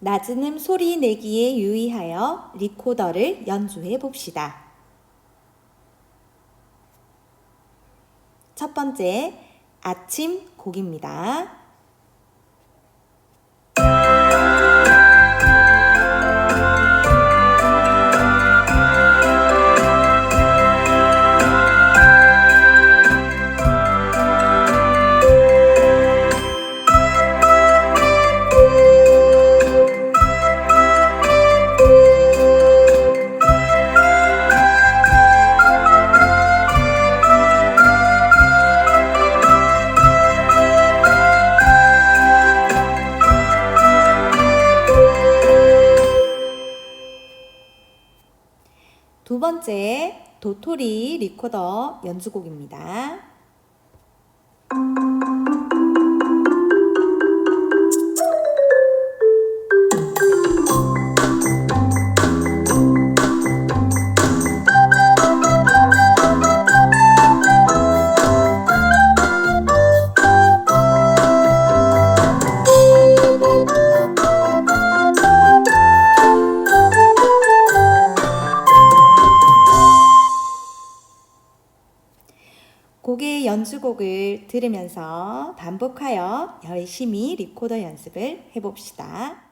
낮은 음 소리 내기에 유의하여 리코더를 연주해 봅시다. 첫 번째, 아침 곡입니다. 두 번째, 도토리 리코더 연주곡입니다. 곡의 연주곡을 들으면서 반복하여 열심히 리코더 연습을 해봅시다.